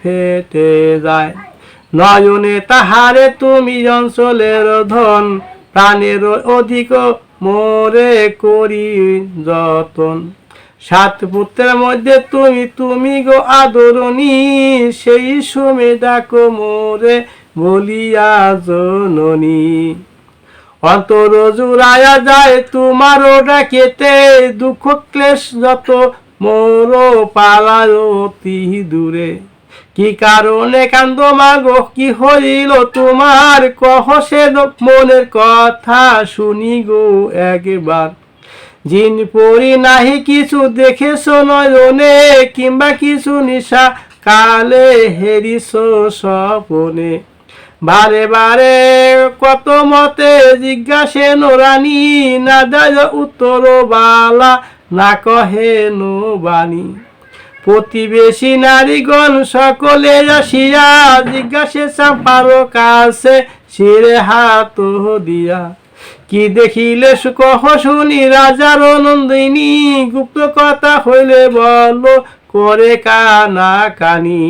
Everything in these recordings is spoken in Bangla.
ফেটে যায়। নয়নে তাহারে তুমি অঞ্চলের ধন, প্রাণের অধিক মোরে করি যতন। সাত পুত্রের মধ্যে তুমি তুমি গো আদরণী, সেই সময় ডাকো মোরে বলিয়া জননী। অন্তর জুড়ায়া যায় তোমারও ডাকেতে, দুঃখ ক্লেশ যত মোর পালায় অতি দূরে। কি কারণে কান্দ মাগো? কি হইল তোমার? কহ সে মনের কথা শুনি গো একবার। জিন পরি নাহি কিছু দেখেছ নয়নে, কিংবা কিছু নিশা কালে হেরিস স্বপনে। বারে বারে কত মতে জিজ্ঞাসে রানী, না দেয় উত্তর বালা, না কহে নো বাণী। প্রতিবেশী নারীগণ সকলে আসিয়া জিজ্ঞাসে চাপার কাছে শিরে হাত দিয়া। কি দেখিলে কহ শুনি রাজার নন্দিনী, গুপ্ত কথা হইলে বল, করে কানা কানি।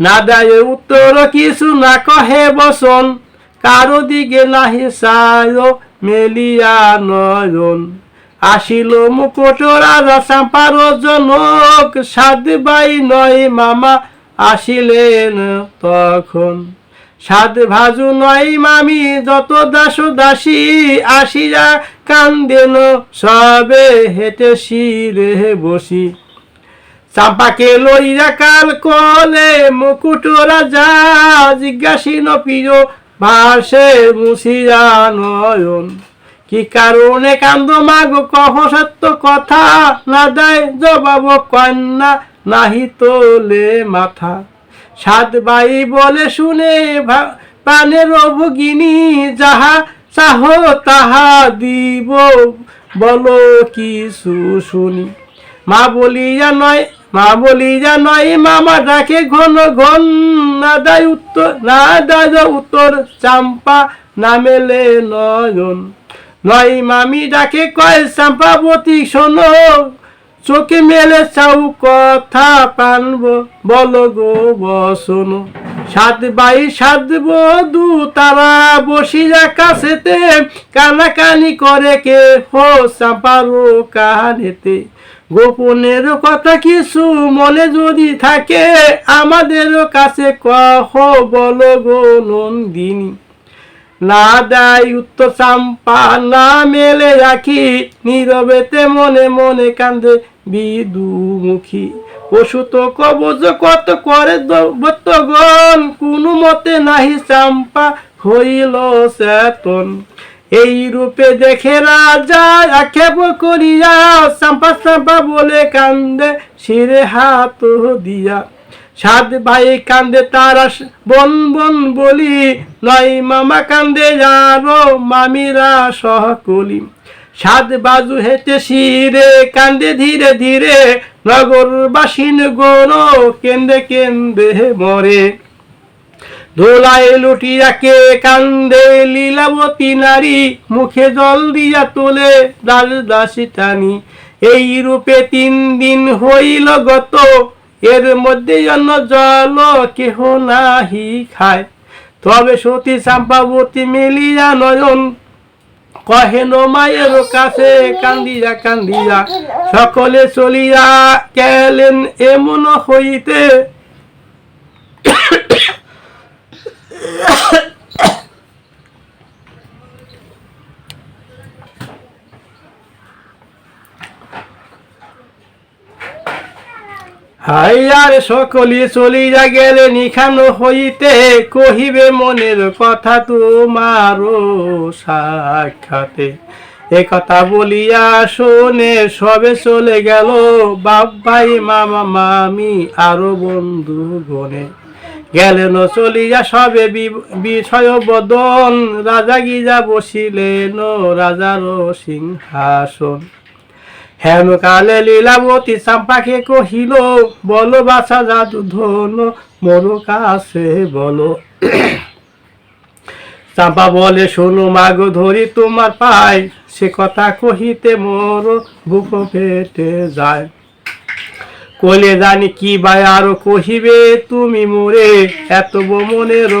না দেয় উত্তর কিছু না কহে বসন কারও দিকে নাহি সায় মেলিয়া নয়ন। আসিল মুকুট রাজা চাম্পার জনক সাদ বাই নয় মামা আসিলেন তখন। সাদ ভাজু নয় মামি, যত দাস দাসী আসিয়া কান্দেন, সবে হেঁটে শিরে বসি। চাম্পাকে লইয়া কাল কলে মুকুট রাজা, জিজ্ঞাসীন প্রিয় ভাসে মুছিয়া নয়ন। কি কারণে কান্দ মাগ? কহ সত্য কথা। না দেয় জবাব কন্যা, নাহি তোলে মাথা। সাত বাই বলে শুনে প্রাণের ভগিনী যাহা চাহ তাহা দিব। বলো কিছু শুনি। মা বলিয়া নয়, মা বলিয়া নয়, মামা ডাকে ঘন ঘন। না দায় উত্তর, না দায় উত্তর, চাম্পা নামেলে নয়ন। নয় মামি ডাকে কয় চাম্পাবতী শোনো, চোখে মেলে চাউ কথা পানব, বল গো, বসনো। সাত বাই সাত বধু তারা বসিয়া কাছেতে কানাকানি করে কে হো চাম্পারো কাহানেতে। গোপনের কথা কিছু মনে যদি থাকে, আমাদের কাছে কহ, বল গো নন্দিনী। না দেয় উত্তর চাম্পা, না মেলে রাখি, নীরবেতে মনে মনে কান্দে বিদুমুখী। পশু তো কবজ কত করে বত্তগণ কোনো মতে নাহি চাম্পা হইল চেতন। এই রূপে দেখে রাজা আক্ষেপ করিয়া, চাম্পা চাম্পা বলে কান্দে, শিরে হাত দিয়া। সাত ভাই কান্দে তারা বন বন বলি, নয় মামা কান্দে যারো মামিরা সহকলি। সাত বাজু হেঁটে শিরে, কান্দে ধীরে ধীরে নগর বাসিন গণ কেন্দে কেন্দে মরে ধোলায় লুটিয়াকে কান্দে লীলাবতী নারী, মুখে জল দিয়া তোলে দাস দাসী টানি। এই রূপে তিন দিন হইল গত এর মধ্যে অন্য জল কেহ নাহি খায়। তবে সতী চাম্পাবতী মেলিয়া নয়ন কহেন মায়ের কাছে কান্দিয়া কান্দিয়া, সকলে চলিয়া গেলেন এমন হইতে। হাইয়ার সকলি চলিয়া গেলে নিখানো হইতে কহিবে মনের কথা তোমারও সাক্ষাতে। এ কথা বলিয়া শোনে সবে চলে গেল বাপ ভাই মামা, মামি আরও বন্ধু গনে। গেলেন চলিয়া সবে বিষয় বদন। রাজা গিজা বসিলেন রাজার সিংহাসন। হেমকালে লীলাবতী চাম্পাকে কহিল, বলো বাছা জাদু ধন, মোর কাছে বলো। চাম্পা বলে, শোনো মাগো ধরি তোমার পাই, সে কথা কহিতে মোর বুক ফেটে যায়। কলে জানি কি বাই আরও কহিবে তুমি মোরে, এত মনের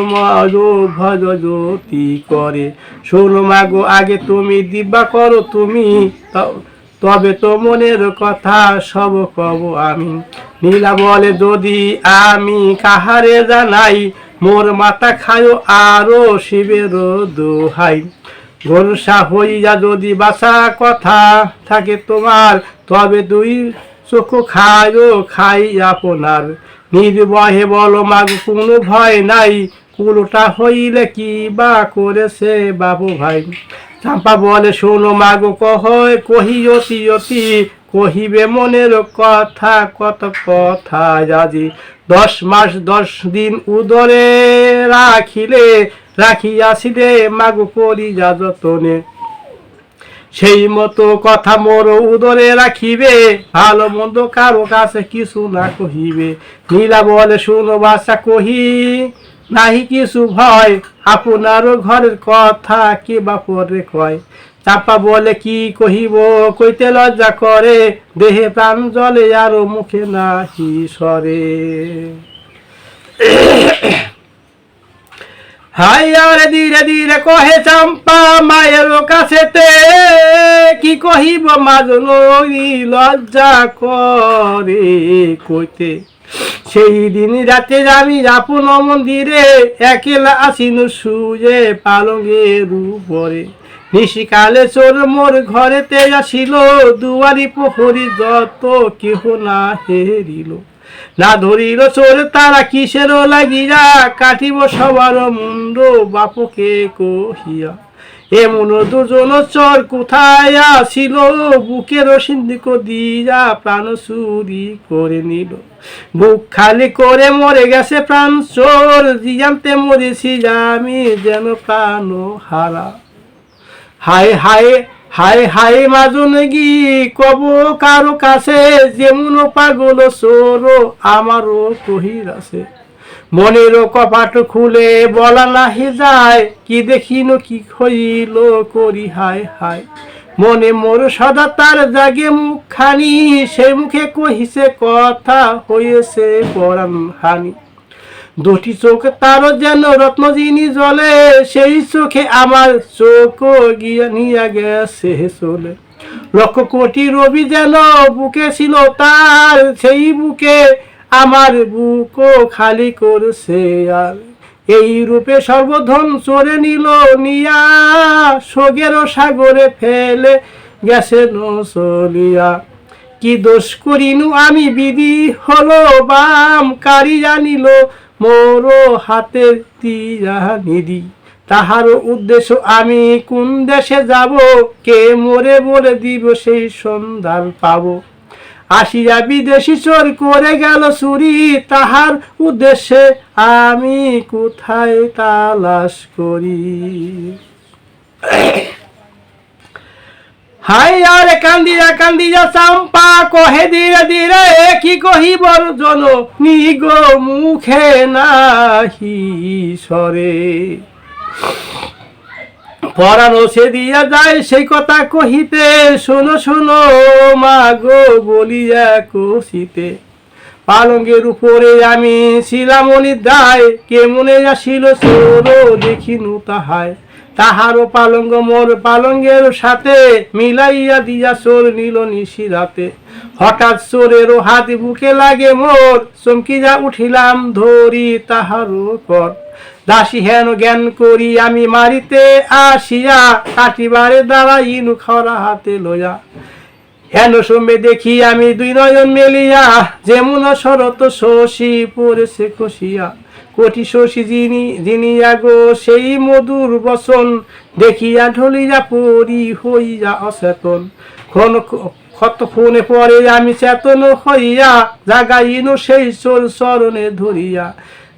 ভজ জ্যোতি করে। শোনো মাগো আগে তুমি দিব্যা করো, তুমি তবে তো মনের কথা সব কব আমি। নীলা বলে, যদি আমি কাহারে জানাই, মোর মাথা খায়ো আরও শিবের দোহাই। ভরসা হইয়া যদি বাসা কথা থাকে তোমার, তবে দুই চোখ খায়ো খাই আপনার। নির্বহে বলো, মাগ, কোনো ভয় নাই। কুলোটা হইলে কি বা করেছে বাবু ভাই? চাম্পা বলে শোনো মাগো কহ কহি অতি অতি কহিবে মনের কথা, কত কথা আজি দশ মাস, দশ দিন উদরে রাখিলে, রাখিয়াছিলে মাগো করি যা যতনে। সেই মতো কথা মোর উদরে রাখিবে, ভালো মন্দ কারও কাছে কিছু না কহিবে। নীলা বলে শুনো বাসা কহি নাহি কিছু ভয়, আপনারও ঘরের কথা কি বা পরে কয়? চাপা বলে কি কহিব, কইতে লজ্জা করে, দেহে প্রাণ জলে আরও মুখে নাহি সরে। হাই আর ধীরে ধীরে কহে চাম্পা, মায়ের কাছেতে কি কহিব মাজনই লজ্জা করে কইতে। সেই দিন রাতে আমি আপন মন্দিরে একেলা আসিন সুজে পালঙ্গের উপরে নিশিকালে চোর মোর ঘরেতে আসিল, দুয়ারি প্রহরী যত কেহ না হেরিল। না ধরিল চোর, তারা কিসের লাগিয়া? কাটিব সবার মুন্ড বাপকে কহিয়া। এমন দুজন চর কোথায় আসিল? বুকের সিন্দিক দিয়া প্রাণ চুরি করে নিল। বুক খালি করে মরে গেছে প্রাণ। চোর জিয়ান্তে মরেছি আমি যেন প্রাণ হারা। হায় হায় হায় হায় মাজুন গি, কব কারও কাছে যেমন পাগল সোর আমারও কহির আছে। মনের কপাট খুলে বলা নাহি যায়, কি দেখিনো, কি হইল করি, হায় হায়। মনে মোর সদা তার জাগে মুখখানি, সে মুখে কহিছে, কথা হয়েছে পরাণ হানি। দুটি চোখ তার যেন রত্নজিনী জলে সেই চোখে আমার চোখ গিয়া নিয়ে গেছে চলে। লক্ষ কোটি রবি যেন বুকে ছিল তার, সেই বুকে আমার বুকও খালি করছে আর এই রূপে সর্বধন চরে নিল, নিয়া সোগের সাগরে ফেলে গেছে চলিয়া কি দোষ করিনু আমি, বিধি হলো বাম, কারি জানিল মোর হাতের তিয়া নিদি তাহার উদ্দেশ্য আমি কোন দেশে যাব, কে মোরে বলে দিব সেই সন্ধান পাবো। আসিয়া বিদেশি চোর করে গেল চুরি, তাহার উদ্দেশ্যে আমি কোথায় তালাশ করি? হাই আরে কান্দিয়া কান্দিয়া চাম্পা, কহে ধীরে ধীরে, কি কহিবর জন? নিগ মুখে নাহি সরে পরানো সে দিয়া যায়, সেই কথা কহিতে, শোনো শোনো মা গো বলিয়া কষিতে পালঙ্গের উপরে আমি ছিলাম দায় কেমনে আসিল চোর দেখিনু তাহায়। তাহারও পালঙ্গ মোর পালঙ্গের সাথে মিলাইয়া দিয়া চোর নিল নিশি রাতে হঠাৎ চোরেরও হাত বুকে লাগে মোর চমকি যা উঠিলাম ধরি তাহারও কর দাসী হেন জ্ঞান করি আমি মারিতে আসিয়া, কাটিবারে দাঁড়াইনু খরা হাতে লয়া হেন সমে দেখি আমি দুই নয়ন মেলিয়া, যেমন শরত শশী পড়েছে খসিয়া। কোটি শশী যিনি যিনি গো, সেই মধুর বসন দেখিয়া ঢলিয়া পরি হইয়া অচেতন। ক্ষণ ফোনে পরে আমি চেতন হইয়া, জাগাইনু সেই চোর চরণে ধরিয়া।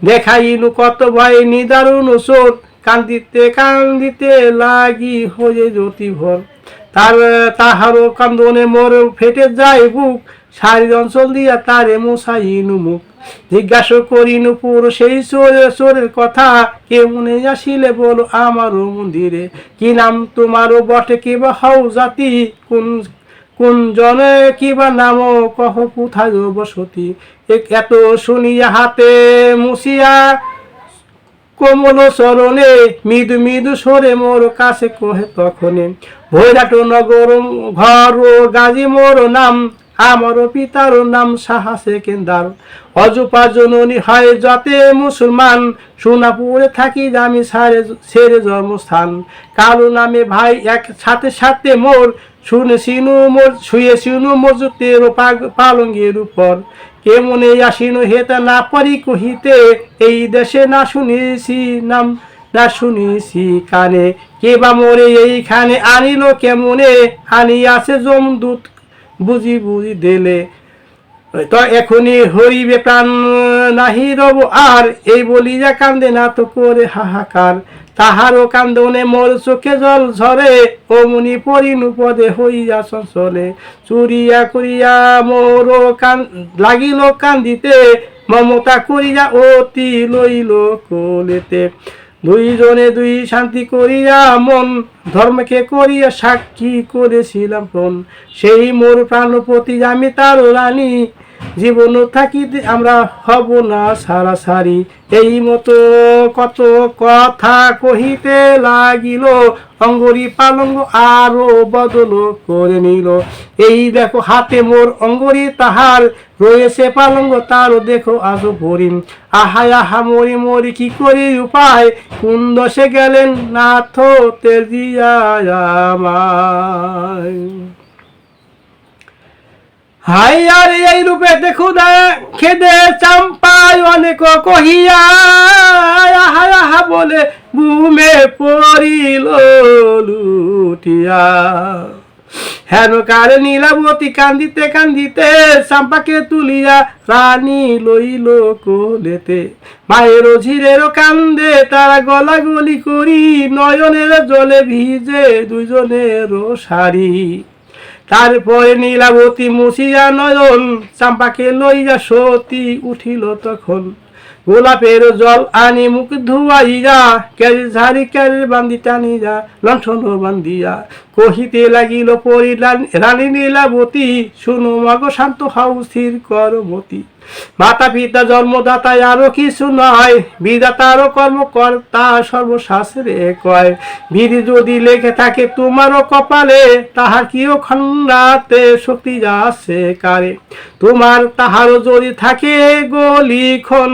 দেখাইনু কত ভয় নিদারুণ চোর কান্দিতে কান্দিতে লাগি হয়ে জ্যোতি ভর। তার, তাহারও কান্দনে মোর ফেটে যায় বুক। সারি অঞ্চল দিয়া তারে মশাইনু মুখ। জিজ্ঞাসা করিনু পুর সেই চোরের চোরের কথা। কেমনে আসিলে বলো আমারও মন্দিরে। কি নাম তোমারও বটে? কি বা হও জাতি। কোন কোন জনে কিবা নাম কহ কোথায় বসতি? এত শুনিয়া হাতে মুসিয়া কোমল চরণে মৃদু মৃদু সরে মোর কাছে কহে তখনে, ভৈরাট নগর ঘর ও গাজী মোর নাম, আমার পিতার নাম সাহা সেকেন্দার। অজুপা জননী হয় যাতে মুসলমান, সোনাপুরে থাকি আমি সারে সেরে জন্মস্থান। কালো নামে ভাই এক সাথে সাথে মোর শুনে সিনু মোর, শুয়ে সিনু মজুতের পালঙ্গের উপর। কেমনে আসিনু হেতা না পারি কহিতে, এই দেশে না শুনেছি নাম, না শুনেছি কানে। কে বা মরে এইখানে আনিল কেমনে আনি আছে জমদূত বুঝি বুঝি দিলে। তো এখনই হরিবে প্রাণ নাহি রব, আর এই বলিয়া কান্দে না তো করে হাহাকার। তাহারও কান্দনে মোর চোখে জল ঝরে ও মুনি পরিণু পদে হইয়া চঞ্চলে। চুরিয়া করিয়া মোর কান, লাগিল কান্দিতে, মমতা করিয়া অতি লইল কোলেতে। দুইজনে দুই শান্তি করিয়া মন, ধর্মকে করিয়া সাক্ষী করেছিলাম সেই মোর প্রাণপতি আমি তার রানী জীবন থাকিতে আমরা হব না সারা সারি। এই মতো কত কথা কহিতে লাগিল, অঙ্গরি পালঙ্গ আরও বদল করে নিল। এই দেখো হাতে মোর অঙ্গরি তাহার, রয়েছে পালঙ্গ তারও দেখো আজও ভরিম আহা আহা, মরি মরি, কি করি উপায়? কোন দশে গেলেন নাথ তেজিয়া হাই আর এই রূপে দেখু খেদে চাম্পায় অনেক কহিয়া, আহা বলে বুমে পড়িল লুটিয়া। হেন কারে নীলাবতী কান্দিতে কান্দিতে চাম্পাকে তুলিয়া রানী লইল কোলেতে। মায়ের ঝিরেরও কান্দে তারা গলা গলি করি, নয়নের জলে ভিজে দুইজনেরও শাড়ি। তারপরে নীলাবতী মুসিয়া নয়ন, চাম্পাকে লইয়া সতী উঠিল তখন। গোলাপের জল আনি মুখ ধুয়াইয়া ক্যারি ঝাড়ি ক্যারি বান্দি টানিয়া, লণ্ঠন বান্ধিয়া কহিতে লাগিল পরি নীলাবতী, শুনো মাগো, শান্ত হাউ স্থির কর মতি। মাতা পিতা জন্মদাতা আরও কিছু নয় বিদাতারও কর্মকর্তা সর্বশাস্ত্রে কয়, বিধি যদি লেখে থাকে তোমারও কপালে, তাহার কিও খণ্ডাতে শক্তি যাচ্ছে কারে? তোমার তাহারও যদি থাকে গলিখন,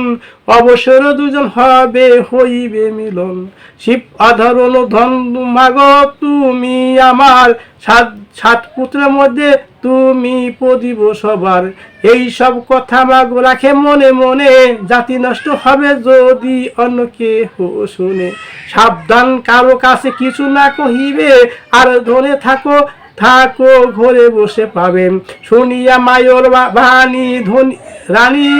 অবসর দুজন হবে, হইবে মিলন। শিব অধরণ ধন মাগ, তুমি আমার সাত সাত পুত্রের মধ্যে তুমি প্রদীপ সবার। এই সব কথা মাগ রাখে মনে মনে, জাতি নষ্ট হবে যদি অন্য কেহ শুনে। সাবধান, কারও কাছে কিছু না কহিবে, আর ধরে থাকো থাকো, ঘরে বসে পাবেন শুনিয়া মায়র বাণী, ধনী রানী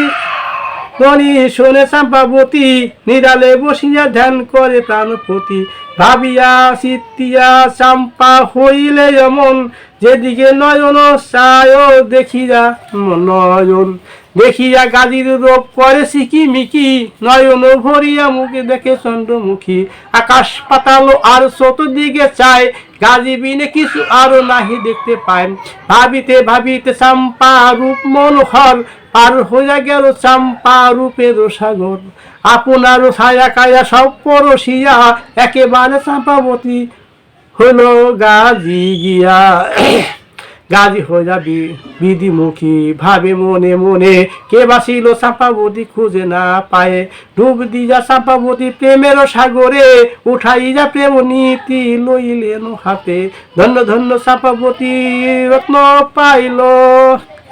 ধনী শোনে চাম্পাবতী নিরালে বসিয়া ধ্যান করে প্রাণপতি। ভাবিয়া চিত্তিয়া চাম্পা হইলে এমন, যেদিকে নয়ন চায় দেখিয়া নয়ন। দেখিয়া গাদির রূপ করে সিকি মিকি নয়ন ভরিয়া মুখে দেখে চন্দ্রমুখী। আকাশ পাতাল আর চতুর্দিকে চায়, গাজি বিনে কিছু আরও নাহি দেখতে পায়। ভাবিতে ভাবিতে চাম্পা রূপ মনোহর পার হইয়া গেল চাম্পা রূপের সাগর আপনার ছায়া কায়া সব পরশিয়া, একেবারে চাম্পাবতী হলো গাজি গিয়া। গাজি হয়ে যাবি বিধিমুখী ভাবে মনে মনে কে বাসিল চাম্পাবতী খুঁজে না পায়ে। ডুব দিয়া চাম্পাবতী প্রেমের সাগরে উঠাইয়া প্রেম নীতি লইলেন হাতে। ধন্য ধন্য চাম্পাবতী রত্ন পাইল।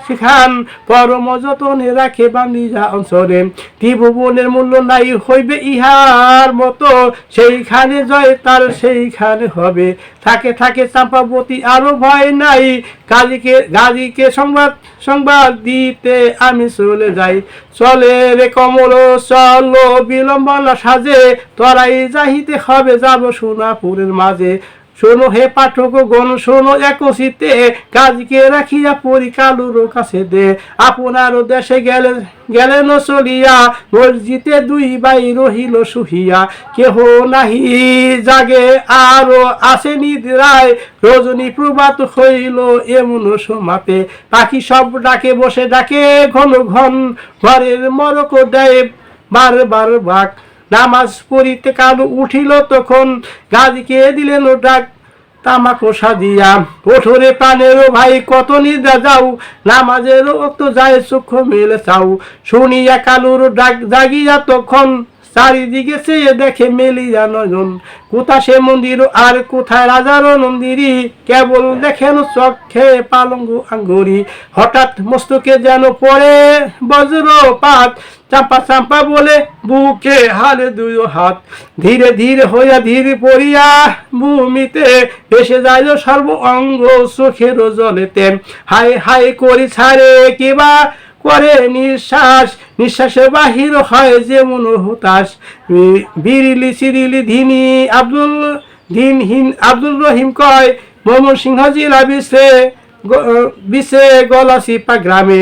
শিখান, পরম যতনে রাখে বান্দিজা অঞ্চলে ত্রিভুবনের মূল্য নাই হইবে ইহার মতো, সেইখানে জয় তার সেইখানে হবে। থাকে থাকে চাম্পাবতী আরও ভয় নাই। গাজীকে গাজীকে সংবাদ সংবাদ দিতে আমি চলে যাই। চলে রে কমল, চলো বিলম্বনা সাজে, তরাই যাহিতে হবে, যাব সোনাপুরের মাঝে। শোনো হে পাঠক গণ, শোনো একসিতে কাজকে রাখিয়া পরি কালুর কাছে দে। আপনার দেশে গেলে গেলেন চলিয়া, মসজিদে দুই বাই রহিল শুহিয়া। কেহ নাহি জাগে, আরও আসে নিদ্রায়। রজনী প্রভাত হইল এমন সমাপে। পাখি সব ডাকে, বসে ডাকে ঘন ঘন। ঘরের মরক দেয় বার বার বাক। নামাজ পড়িতে কালু উঠিল তখন গাজীকে দিলেন ও ডাক, তামাকো সাজিয়া। ওঠরে প্রাণেরও ভাই, কত নিদ্রা যাও নামাজেরও অক্ত যায় চক্ষু মেলে চাও। শুনিয়া কালুর ডাক জাগিয়া তখন চারিদিকে চেয়ে দেখে মেলি মেলিয়া নজন কোথা সে মন্দির আর কোথায় রাজার নন্দিরি কেবল দেখেন চক্ষে পালঙ্গ আঙ্গুরি। হঠাৎ মস্তকে যেন পড়ে বজ্রপাত। চাম্পা চাম্পা বলে বুকে হালে দুই হাত। ধীরে ধীরে হইয়া ধীরে পড়িয়া ভূমিতে এসে যায় সর্ব অঙ্গ চোখের জলেতে। হাই হাই করি ছাড়ে কিবা করে নিঃশ্বাস, নিঃশ্বাসে বাহির হয় যেমন হতাশ। বিরিলি সিরিলি ধিনি, আব্দুল দিনহীন আব্দুল রহিম কয় মোহাম্মদ সিংহ জেলা বিশে বিশে গলাসিপা গ্রামে।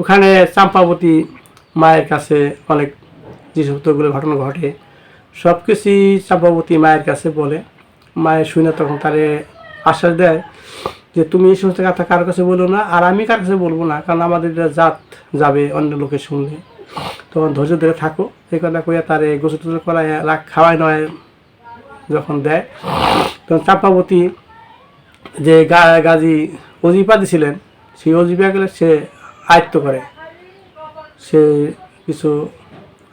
ওখানে চাম্পাবতী মায়ের কাছে অনেক যে সমস্তগুলো ঘটনা ঘটে সব কিছুই চাম্পাবতী মায়ের কাছে বলে। মায়ের শুনে তখন তারে আশ্বাস দেয় যে তুমি এই সমস্ত কথা কারোর কাছে বলো না, আর আমি কার কাছে বলব না, কারণ আমাদের এটা জাত যাবে অন্য লোকের শুনলে তখন ধৈর্য ধরে থাকো। এই কথা কইয়া তারে গোসল টোসল করায় রাখ খাওয়াই নয় যখন দেয়। তখন চাম্পাবতী যে গাজী অজিপা দিছিলেন সেই অজিপাগুলো সে আয়ত্ত করে। সে কিছু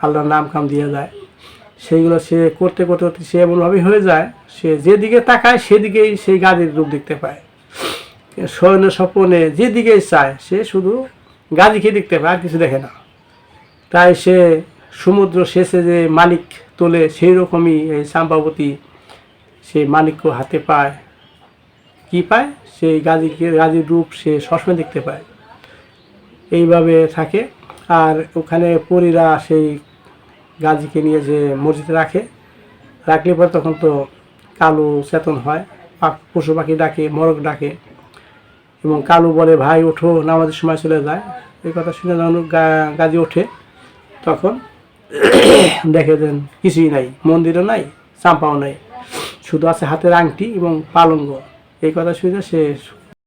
আল্লাহর নাম কাম দিয়ে যায়। সেইগুলো সে করতে করতে করতে সে এমনভাবেই হয়ে যায়, সে যেদিকে তাকায় সেদিকেই সেই গাজীর রূপ দেখতে পায়। শয়ন স্বপনে যেদিকেই চায়, সে শুধু গাজীকে দেখতে পায়, আর কিছু দেখে না। তাই সে সমুদ্র শেষে যে মানিক তোলে, সেই রকমই এই সাম্পাবতী সেই মানিক্য হাতে পায়। কি পায়? সেই গাজীকে গাজীর রূপ সে সবসময় দেখতে পায়। এইভাবে থাকে। আর ওখানে পরীরা সেই গাজীকে নিয়ে যে মসজিদে রাখে, রাখলে পরে তখন তো কালো চেতন হয় পশু পাখি ডাকে মরক ডাকে, এবং কালু বলে, ভাই, ওঠো, নামাজের সময় চলে যায়। এই কথা শুনে যখন গাজী ওঠে, তখন দেখে দেন কিছুই নাই, মন্দিরও নাই, চাম্পাও নাই, শুধু আছে হাতের আংটি এবং পালঙ্গ। এই কথা শুনে সে